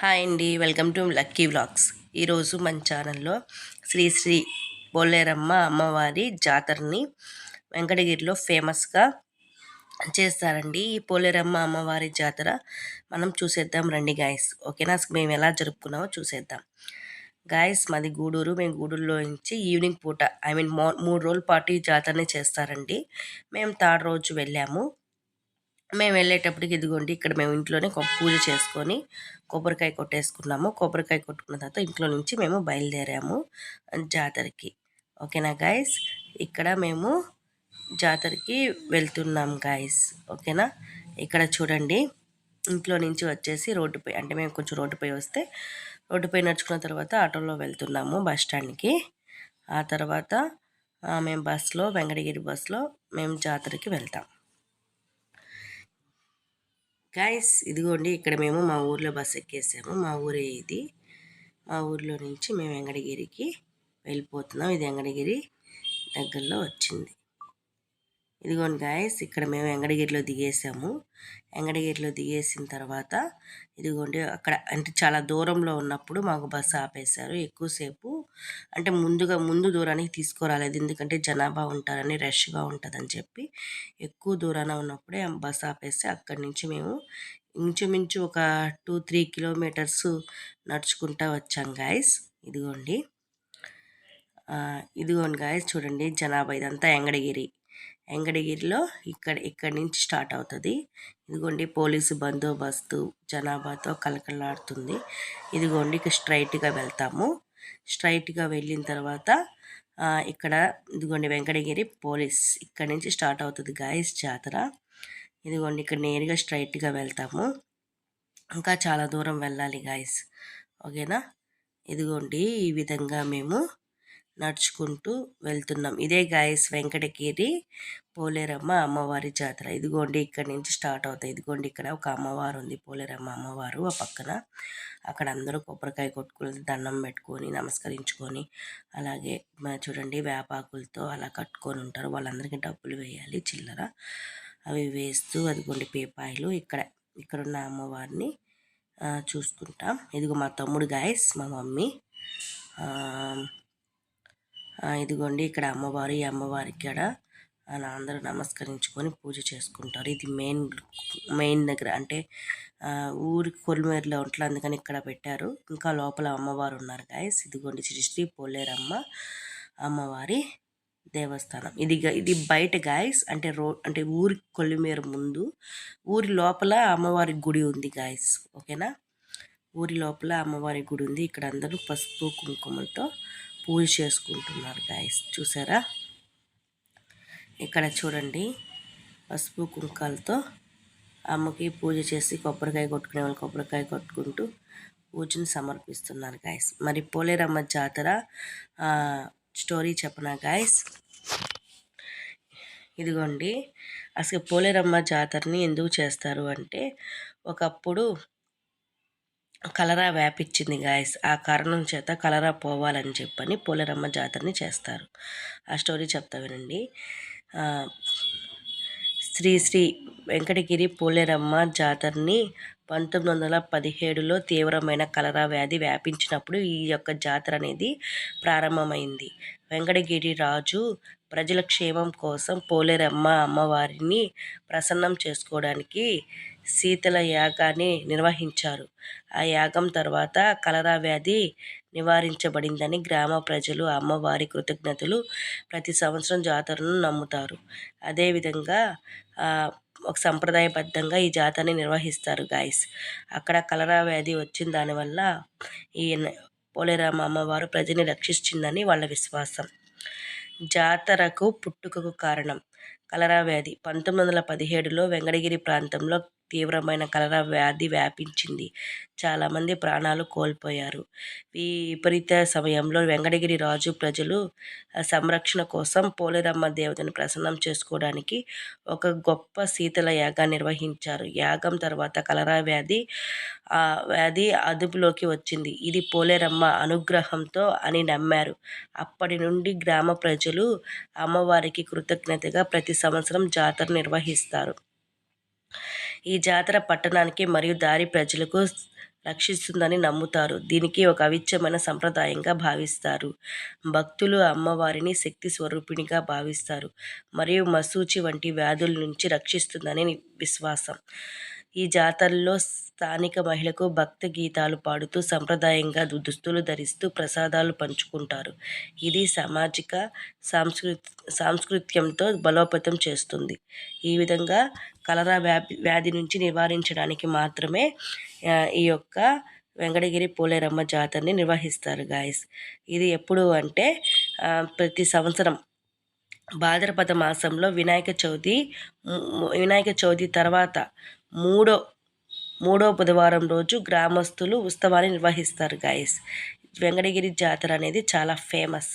Hi అండి welcome to lucky vlogs. ఈరోజు మన ఛానల్లో శ్రీ శ్రీ బొల్లేరమ్మ అమ్మవారి జాతరని వెంకటగిరిలో ఫేమస్గా చేస్తారండి. ఈ పోలేరమ్మ అమ్మవారి జాతర మనం చూసేద్దాం రండి గాయస్. ఓకేనా? మేము ఎలా జరుపుకున్నామో చూసేద్దాం. గాయస్ మాది గూడూరు. మేము గూడూరులో నుంచి ఈవినింగ్ పూట ఐ మీన్ మూడు రోజుల పాటు ఈ జాతరని చేస్తారండి. మేము థర్డ్ రోజు వెళ్ళాము. మేము వెళ్ళేటప్పటికి ఇదిగోండి ఇక్కడ మేము ఇంట్లోనే పూజ చేసుకొని కొబ్బరికాయ కొట్టేసుకున్నాము. కొబ్బరికాయ కొట్టుకున్న తర్వాత ఇంట్లో నుంచి మేము బయలుదేరాము జాతరకి. ఓకేనా గాయస్? ఇక్కడ మేము జాతరకి వెళ్తున్నాం గాయస్. ఓకేనా? ఇక్కడ చూడండి ఇంట్లో నుంచి వచ్చేసి రోడ్డుపై అంటే మేము కొంచెం రోడ్డుపై వస్తే రోడ్డుపై నడుచుకున్న తర్వాత ఆటోలో వెళ్తున్నాము బస్ స్టాండ్కి. ఆ తర్వాత మేము బస్సులో వెంకటగిరి బస్సులో మేము జాతరకి వెళ్తాం. గాయస్ ఇదిగోండి ఇక్కడ మేము మా ఊర్లో బస్ ఎక్కేసాము. మా ఊరే ఇది. మా ఊర్లో నుంచి మేము వెంకటగిరికి వెళ్ళిపోతున్నాం. ఇది వెంకటగిరి దగ్గరలో వచ్చింది. ఇదిగోండి గాయస్ ఇక్కడ మేము వెంకటగిరిలో దిగేసాము. వెంకటగిరిలో దిగేసిన తర్వాత ఇదిగోండి అక్కడ అంటే చాలా దూరంలో ఉన్నప్పుడు మాకు బస్సు ఆపేశారు. ఎక్కువసేపు అంటే ముందుగా ముందు దూరానికి తీసుకురాలేదు. ఎందుకంటే జనాభా ఉంటారని రష్గా ఉంటుందని చెప్పి ఎక్కువ దూరాన ఉన్నప్పుడే బస్సు ఆపేస్తే అక్కడి నుంచి మేము ఇంచుమించు ఒక టూ త్రీ కిలోమీటర్స్ నడుచుకుంటా వచ్చాం గాయస్. ఇదిగోండి. ఇదిగోండి గాయస్ చూడండి జనాభా ఇదంతా ఎంగడగిరి. వెంకటగిరిలో ఇక్కడ ఇక్కడి నుంచి స్టార్ట్ అవుతుంది. ఇదిగోండి పోలీసు బందోబస్తు జనాభాతో కలకలాడుతుంది ఇదిగోండి ఇక స్ట్రైట్గా వెళ్తాము. స్ట్రైట్గా వెళ్ళిన తర్వాత ఇక్కడ ఇదిగోండి వెంకటగిరి పోలీస్ ఇక్కడ నుంచి స్టార్ట్ అవుతుంది గాయస్ జాతర. ఇదిగోండి ఇక్కడ నేరుగా స్ట్రైట్గా వెళ్తాము. ఇంకా చాలా దూరం వెళ్ళాలి గాయస్. ఓకేనా? ఇదిగోండి ఈ విధంగా మేము నడుచుకుంటూ వెళ్తున్నాం. ఇదే గాయస్ వెంకటగిరి పోలేరమ్మ అమ్మవారి జాతర. ఇదిగోండి ఇక్కడ నుంచి స్టార్ట్ అవుతాయి. ఇదిగోండి ఇక్కడ ఒక అమ్మవారు ఉంది. పోలేరమ్మ అమ్మవారు ఆ పక్కన. అక్కడ అందరూ కొబ్బరికాయ కొట్టుకుని దండం పెట్టుకొని నమస్కరించుకొని అలాగే చూడండి వేపాకులతో అలా కట్టుకొని ఉంటారు. వాళ్ళందరికీ డబ్బులు వేయాలి చిల్లర. అవి వేస్తూ అదిగోండి పేపాయలు ఇక్కడ ఇక్కడున్న అమ్మవారిని చూసుకుంటాం. ఇదిగో మా తమ్ముడు గాయస్ మా మమ్మీ. ఇదిగోండి ఇక్కడ అమ్మవారు ఈ అమ్మవారి ఇక్కడ అందరూ నమస్కరించుకొని పూజ చేసుకుంటారు. ఇది మెయిన్ మెయిన్ దగ్గర అంటే ఊరికి కొలిమేరులో ఉంటుంది అందుకని ఇక్కడ పెట్టారు. ఇంకా లోపల అమ్మవారు ఉన్నారు గాయస్ ఇదిగోండి శ్రీ శ్రీ పోలేరమ్మ అమ్మవారి దేవస్థానం. ఇది ఇది బయట గాయస్ అంటే రో అంటే ఊరి కొల్లిమేర ముందు ఊరి లోపల అమ్మవారి గుడి ఉంది గాయస్ ఓకేనా? ఊరి లోపల అమ్మవారి గుడి ఉంది. ఇక్కడ అందరూ పసుపు కుంకుమలతో పూజ చేసుకుంటున్నారు గాయస్ చూసారా? ఇక్కడ చూడండి పసుపు కుంకాలతో అమ్మకి పూజ చేసి కొబ్బరికాయ కొట్టుకునే వాళ్ళు కొబ్బరికాయ కొట్టుకుంటూ పూజను సమర్పిస్తున్నారు గాయస్ మరి పోలేరమ్మ జాతర స్టోరీ చెప్పనా గాయస్ ఇదిగోండి అసలు పోలేరమ్మ జాతరని ఎందుకు చేస్తారు అంటే ఒకప్పుడు కలరా వ్యాపించింది గాయస్ ఆ కారణం చేత కలరా పోవాలని చెప్పని పోలేరమ్మ జాతరని చేస్తారు. ఆ స్టోరీ చెప్తా వినండి. శ్రీ శ్రీ వెంకటగిరి పోలేరమ్మ జాతరని పంతొమ్మిది వందల పదిహేడులో తీవ్రమైన కలరా వ్యాధి వ్యాపించినప్పుడు ఈ యొక్క జాతర అనేది ప్రారంభమైంది. వెంకటగిరి రాజు ప్రజల క్షేమం కోసం పోలేరమ్మ అమ్మవారిని ప్రసన్నం చేసుకోవడానికి శీతల యాగాన్ని నిర్వహించారు. ఆ యాగం తర్వాత కలరా వ్యాధి నివారించబడిందని గ్రామ ప్రజలు అమ్మవారి కృతజ్ఞతలు ప్రతి సంవత్సరం జాతరను నమ్ముతారు. అదేవిధంగా ఒక సంప్రదాయబద్ధంగా ఈ జాతరని నిర్వహిస్తారు గాయస్. అక్కడ కలరా వ్యాధి వచ్చిన దానివల్ల ఈ పోలేరామ అమ్మవారు ప్రజని రక్షించిందని వాళ్ళ విశ్వాసం. జాతరకు పుట్టుకకు కారణం కలరా వ్యాధి. పంతొమ్మిది వందల పదిహేడులో వెంకటగిరి ప్రాంతంలో తీవ్రమైన కలరా వ్యాధి వ్యాపించింది. చాలామంది ప్రాణాలు కోల్పోయారు. ఈ విపరీత సమయంలో వెంకటగిరి రాజు ప్రజలు సంరక్షణ కోసం పోలేరమ్మ దేవతను ప్రసన్నం చేసుకోవడానికి ఒక గొప్ప శీతల యాగాన్ని నిర్వహించారు. యాగం తర్వాత కలరా వ్యాధి ఆ వ్యాధి అదుపులోకి వచ్చింది. ఇది పోలేరమ్మ అనుగ్రహంతో అని నమ్మారు. అప్పటి నుండి గ్రామ ప్రజలు అమ్మవారికి కృతజ్ఞతగా ప్రతి సంవత్సరం జాతర నిర్వహిస్తారు. ఈ జాతర పట్టణానికి మరియు దారి ప్రజలకు రక్షిస్తుందని నమ్ముతారు. దీనికి ఒక అవిచ్ఛమైన సంప్రదాయంగా భావిస్తారు. భక్తులు అమ్మవారిని శక్తి స్వరూపిణిగా భావిస్తారు. మరియు మసూచి వంటి వ్యాధుల నుంచి రక్షిస్తుందని విశ్వాసం. ఈ జాతరలో స్థానిక మహిళకు భక్తి గీతాలు పాడుతూ సంప్రదాయంగా దు- దుస్తులు ధరిస్తూ ప్రసాదాలు పంచుకుంటారు. ఇది సామాజిక సాంస్కృతి సాంస్కృత్యంతో బలోపేతం చేస్తుంది. ఈ విధంగా కలరా వ్యాధి వ్యాధి నుంచి నివారించడానికి మాత్రమే ఈ యొక్క వెంకటగిరి పోలేరమ్మ జాతరని నిర్వహిస్తారు గాయస్. ఇది ఎప్పుడు అంటే ప్రతి సంవత్సరం భాద్రపద మాసంలో వినాయక చవితి వినాయక చవితి తర్వాత మూడో మూడో బుధవారం రోజు గ్రామస్తులు ఉత్సవాన్ని నిర్వహిస్తారు గాయస్ వెంకటగిరి జాతర అనేది చాలా ఫేమస్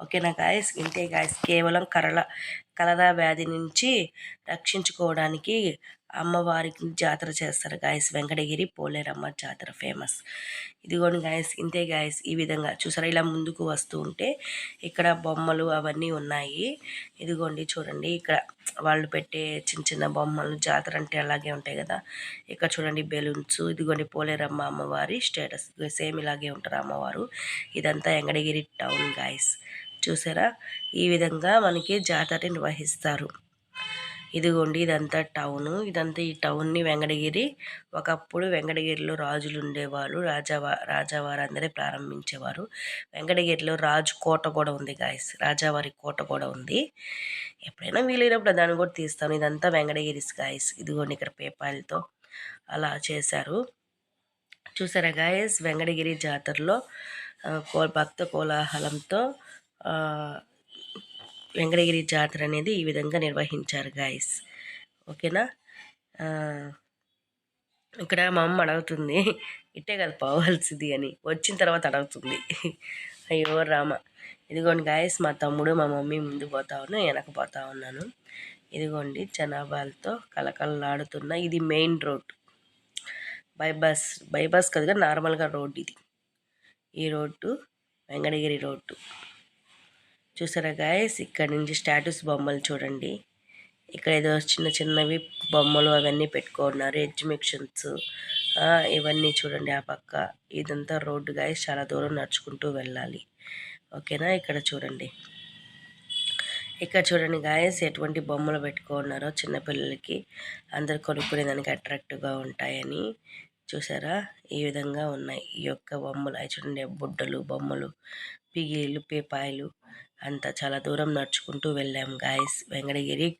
ఓకేనా గాయస్ ఇంతే గాయస్ కేవలం కరల కలరా వ్యాధి నుంచి రక్షించుకోవడానికి అమ్మవారికి జాతర చేస్తారు గాయస్ వెంకటగిరి పోలేరమ్మ జాతర ఫేమస్ ఇదిగోండి గాయస్ ఇంతే గాయస్ ఈ విధంగా చూసారా? ఇలా ముందుకు వస్తూ ఉంటే ఇక్కడ బొమ్మలు అవన్నీ ఉన్నాయి. ఇదిగోండి చూడండి ఇక్కడ వాళ్ళు పెట్టే చిన్న చిన్న బొమ్మలు జాతర అంటే అలాగే ఉంటాయి కదా. ఇక్కడ చూడండి బెలూన్స్ ఇదిగోండి పోలేరమ్మ అమ్మవారి స్టేటస్ సేమ్ ఇలాగే ఉంటారు అమ్మవారు. ఇదంతా వెంకటగిరి టౌన్ గాయస్ చూసారా? ఈ విధంగా మనకి జాతర నిర్వహిస్తారు. ఇదిగోండి ఇదంతా టౌను. ఇదంతా ఈ టౌన్ని వెంకటగిరి. ఒకప్పుడు వెంకటగిరిలో రాజులు ఉండేవాళ్ళు. రాజావా రాజావారు అందరే ప్రారంభించేవారు. వెంకటగిరిలో రాజు కోట కూడా ఉంది గాయస్. రాజావారి కోట కూడా ఉంది. ఎప్పుడైనా వీలైనప్పుడు దాన్ని కూడా తీస్తాను. ఇదంతా వెంకటగిరిస్ గాయస్. ఇదిగోండి ఇక్కడ పేపాయలతో అలా చేశారు. చూసారా గాయస్? వెంకటగిరి జాతరలో కో భక్త కోలాహలంతో వెంకటగిరి జాతర అనేది ఈ విధంగా నిర్వహించారు గాయస్ ఓకేనా? ఇక్కడ మా అమ్మ అడుగుతుంది ఇట్టే కదా పోవాల్సింది అని. వచ్చిన తర్వాత అడుగుతుంది అయ్యో రామ ఇదిగోండి గాయస్ మా తమ్ముడు మా మమ్మీ ముందు పోతా ఉన్నా వెనక పోతా ఉన్నాను. ఇదిగోండి జనాభాలతో కలకలలాడుతున్న ఇది మెయిన్ రోడ్ బైపాస్ బైపాస్ కదా నార్మల్గా రోడ్ ఇది. ఈ రోడ్డు వెంకటగిరి రోడ్డు. చూసారా గాయస్ ఇక్కడ నుంచి స్టాటస్ బొమ్మలు చూడండి. ఇక్కడ ఏదో చిన్న చిన్నవి బొమ్మలు అవన్నీ పెట్టుకున్నారు ఎగ్జిబిషన్స్ ఇవన్నీ చూడండి ఆ పక్క. ఇదంతా రోడ్డు గాయస్ చాలా దూరం నడుచుకుంటూ వెళ్ళాలి. ఓకేనా ఇక్కడ చూడండి. ఇక్కడ చూడండి గాయస్ ఎటువంటి బొమ్మలు పెట్టుకున్నారో చిన్నపిల్లలకి. అందరు కొనుక్కునే దానికి అట్రాక్టివ్గా ఉంటాయని. చూసారా? ఈ విధంగా ఉన్నాయి. ఈ యొక్క బొమ్మలు. అవి చూడండి బుడ్డలు బొమ్మలు. పిగిలు పేపాయలు అంతా చాలా దూరం నడుచుకుంటూ వెళ్ళాం. గాయస్ వెంకటగిరి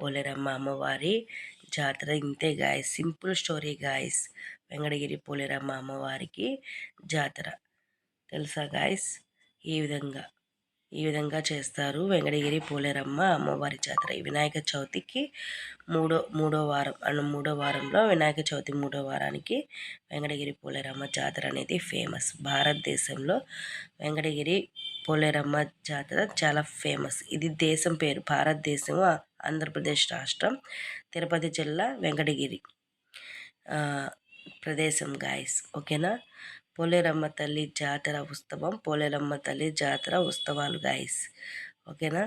పోలేరమ్మ అమ్మవారి జాతర ఇంతే guys. Simple story guys. Venkatagiri Poleramma అమ్మవారికి జాతర. తెలుసా గాయస్? ఈ విధంగా. ఈ విధంగా చేస్తారు. వెంకటగిరి పోలేరమ్మ అమ్మవారి జాతర. వినాయక చవితికి మూడో మూడో వారం అన్న మూడో వారంలో వినాయక చవితి మూడో వారానికి వెంకటగిరి పోలేరమ్మ జాతర అనేది ఫేమస్. భారతదేశంలో వెంకటగిరి పోలేరమ్మ జాతర చాలా ఫేమస్. ఇది దేశం పేరు. భారతదేశం ఆంధ్రప్రదేశ్ రాష్ట్రం తిరుపతి జిల్లా వెంకటగిరి ప్రదేశం గాయస్ ఓకేనా? పోలేరమ్మ తల్లి జాతర ఉత్సవం పోలేరమ్మ తల్లి జాతర ఉత్సవాలు గాయస్ ఓకేనా?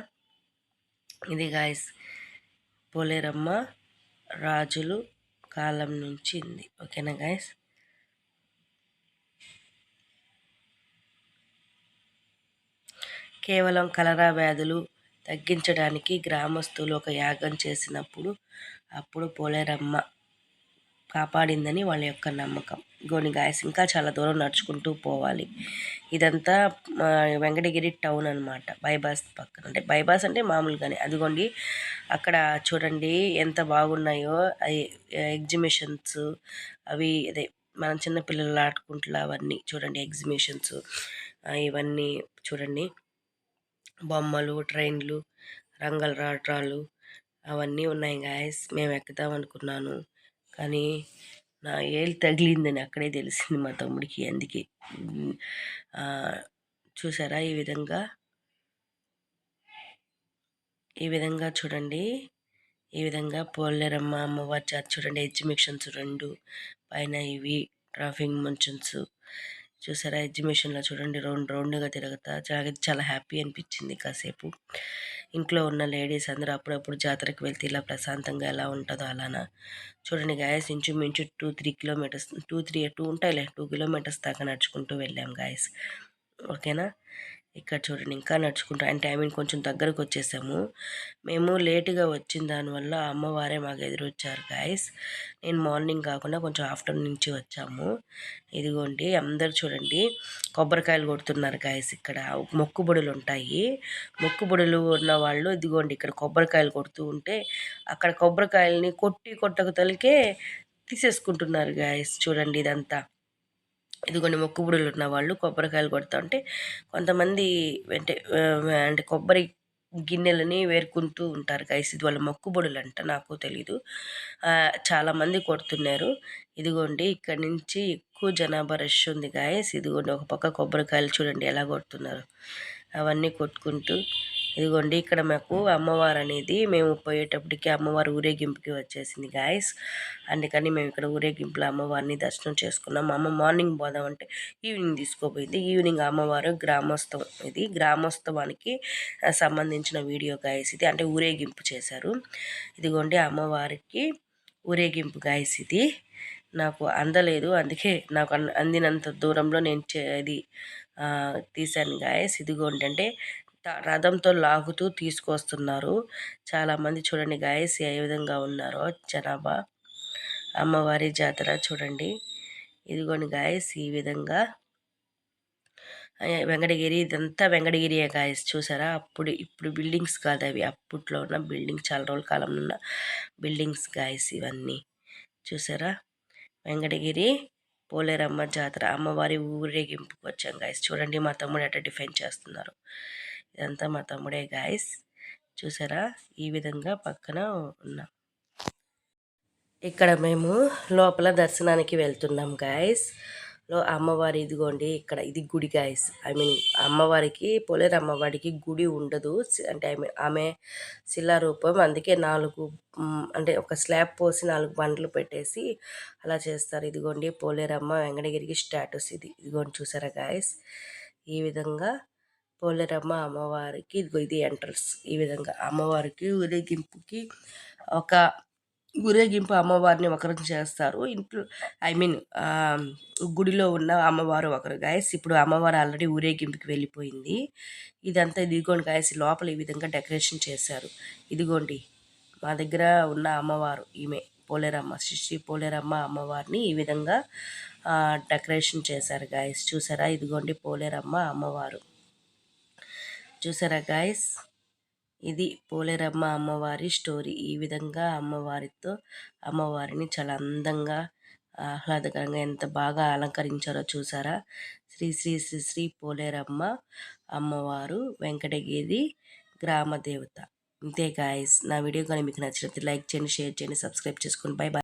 ఇది గాయస్ పోలేరమ్మ రాజులు కాలం నుంచి ఉంది. ఓకేనా గాయస్ కేవలం కలరా వ్యాధులు తగ్గించడానికి గ్రామస్తులు ఒక యాగం చేసినప్పుడు అప్పుడు పోలేరమ్మ కాపాడిందని వాళ్ళ యొక్క నమ్మకం. గోని గాయస్ ఇంకా చాలా దూరం నడుచుకుంటూ పోవాలి. ఇదంతా వెంకటగిరి టౌన్ అనమాట బైపాస్ పక్కన. అంటే బైపాస్ అంటే మామూలుగానే. అదిగోండి అక్కడ చూడండి ఎంత బాగున్నాయో. అవి ఎగ్జిబిషన్స్ అవి అదే మనం చిన్నపిల్లలు ఆడుకుంటున్నా అవన్నీ చూడండి ఎగ్జిబిషన్స్ ఇవన్నీ చూడండి. బొమ్మలు ట్రైన్లు రంగల రాట్రాలు అవన్నీ ఉన్నాయి గాయస్ మేము ఎక్కుదాం అనుకున్నాను. కానీ నా ఏళ్ళు తగిలిందని అక్కడే తెలిసింది మా తమ్ముడికి. అందుకే చూసారా ఈ విధంగా? ఈ విధంగా చూడండి. ఈ విధంగా పోలేరమ్మ అమ్మవారి జాతి చూడండి ఎగ్జిబిషన్స్ రెండు పైన ఇవి ట్రాఫిక్ మంచన్స్. చూసారా? ఎగ్జిబిషన్లో చూడండి రౌండ్ రౌండ్గా తిరుగుతా చాలా చాలా హ్యాపీ అనిపించింది కాసేపు. ఇంట్లో ఉన్న లేడీస్ అందరూ అప్పుడప్పుడు జాతరకు వెళ్తే ఇలా ప్రశాంతంగా ఎలా ఉంటుందో అలానా? చూడండి గాయస్ ఇంచుమించు two three kilometres two three two ఉంటాయిలే two kilometres దాకా నడుచుకుంటూ వెళ్ళాం గాయస్. ఓకేనా? ఇక్కడ చూడండి ఇంకా నడుచుకుంటూ అండ్ టైమింగ్ కొంచెం దగ్గరకు వచ్చేసాము. మేము లేటుగా వచ్చిన దానివల్ల అమ్మవారే మాకు ఎదురొచ్చారు గాయస్ నేను మార్నింగ్ కాకుండా కొంచెం ఆఫ్టర్నూన్ నుంచి వచ్చాము. ఇదిగోండి అందరు చూడండి కొబ్బరికాయలు కొడుతున్నారు గాయస్ ఇక్కడ. మొక్కుబొడులు ఉంటాయి. మొక్కుబొడులు ఉన్న వాళ్ళు ఇదిగోండి ఇక్కడ కొబ్బరికాయలు కొడుతూ ఉంటే అక్కడ కొబ్బరికాయలని కొట్టి కొట్టకు తలికే తీసేసుకుంటున్నారు గాయస్ చూడండి ఇదంతా. ఇదిగోండి మొక్కుబుడులు ఉన్న వాళ్ళు కొబ్బరికాయలు కొడతా ఉంటే కొంతమంది అంటే అంటే కొబ్బరి గిన్నెలని వేరుకుంటూ ఉంటారు గైస్ ఇది వాళ్ళ మొక్కుబడులు అంట నాకు తెలీదు. చాలామంది కొడుతున్నారు. ఇదిగోండి ఇక్కడ నుంచి ఎక్కువ జనాభా రష్ ఉంది గాయస్ ఇదిగోండి ఒక పక్క కొబ్బరికాయలు చూడండి ఎలా కొడుతున్నారు. అవన్నీ కొట్టుకుంటూ ఇదిగోండి ఇక్కడ మాకు అమ్మవారు అనేది మేము పోయేటప్పటికి అమ్మవారు ఊరేగింపుకి వచ్చేసింది గాయస్ అందుకని మేము ఇక్కడ ఊరేగింపులో అమ్మవారిని దర్శనం చేసుకున్నాం. అమ్మ మార్నింగ్ పోదామంటే ఈవినింగ్ తీసుకోపోయింది ఈవినింగ్ అమ్మవారు గ్రామోత్సవం ఇది గ్రామోత్సవానికి సంబంధించిన వీడియో గాయస్ ఇది. అంటే ఊరేగింపు చేశారు. ఇదిగోండి అమ్మవారికి ఊరేగింపు గాయస్ ఇది. నాకు అందలేదు అందుకే నాకు అందినంత దూరంలో నేను ఇది తీశాను గాయస్ ఇదిగోండి అంటే రథంతో లాగుతూ తీసుకొస్తున్నారు. చాలామంది చూడండి గాయస్ ఏ విధంగా ఉన్నారో. జనాభా అమ్మవారి జాతర చూడండి. ఇదిగోండి గాయస్ ఈ విధంగా. వెంకటగిరి ఇదంతా వెంకటగిరియే గాయస్ చూసారా? అప్పుడు ఇప్పుడు బిల్డింగ్స్ కాదు అవి. అప్పట్లో ఉన్న బిల్డింగ్స్ చాలా రోజుల కాలంలో ఉన్న బిల్డింగ్స్ గాయస్ ఇవన్నీ. చూసారా? వెంకటగిరి పోలేరమ్మ జాతర అమ్మవారి ఊరేగింపుకు వచ్చాం గాయస్. చూడండి మా తమ్ముడు అట్లా డిఫైన్ చేస్తున్నారు. ఇదంతా మా తమ్ముడే గాయస్. చూసారా? ఈ విధంగా పక్కన ఉన్నాం. ఇక్కడ మేము లోపల దర్శనానికి వెళ్తున్నాం గాయస్. లో అమ్మవారి ఇదిగోండి ఇక్కడ ఇది గుడి గాయస్. ఐ మీన్ అమ్మవారికి పోలేరు అమ్మవారికి గుడి ఉండదు. అంటే ఐ మీన్ ఆమె శిలారూపం. అందుకే నాలుగు అంటే ఒక స్లాబ్ పోసి నాలుగు బండ్లు పెట్టేసి అలా చేస్తారు. ఇదిగోండి పోలేరమ్మ వెంకటగిరికి స్టాటస్ ఇది. ఇదిగోండి చూసారా గాయస్? ఈ విధంగా పోలేరమ్మ అమ్మవారికి. ఇదిగో ఇది ఎంట్రన్స్. ఈ విధంగా అమ్మవారికి ఊరేగింపుకి ఒక ఊరేగింపు అమ్మవారిని ఒకరు చేస్తారు. ఇంట్లో ఐ మీన్ గుడిలో ఉన్న అమ్మవారు ఒకరు. గాయస్ ఇప్పుడు అమ్మవారు ఆల్రెడీ ఊరేగింపుకి వెళ్ళిపోయింది. ఇదంతా ఇదిగోండి గాయస్ లోపల ఈ విధంగా డెకరేషన్ చేశారు. ఇదిగోండి మా దగ్గర ఉన్న అమ్మవారు ఈమె పోలేరమ్మ శ్రీ శ్రీ పోలేరమ్మ అమ్మవారిని ఈ విధంగా డెకరేషన్ చేశారు గాయస్. చూసారా? ఇదిగోండి పోలేరమ్మ అమ్మవారు. చూసారా గాయస్? ఇది పోలేరమ్మ అమ్మవారి స్టోరీ. ఈ విధంగా అమ్మవారితో అమ్మవారిని చాలా అందంగా ఆహ్లాదకరంగా ఎంత బాగా అలంకరించారో చూసారా? శ్రీ శ్రీ శ్రీ శ్రీ పోలేరమ్మ అమ్మవారు వెంకటగిరి గ్రామ దేవత ఇంతే గాయస్ నా వీడియో కానీ మీకు నచ్చినట్లయితే లైక్ చేయండి షేర్ చేయండి సబ్స్క్రైబ్ చేసుకోండి బై బాయ్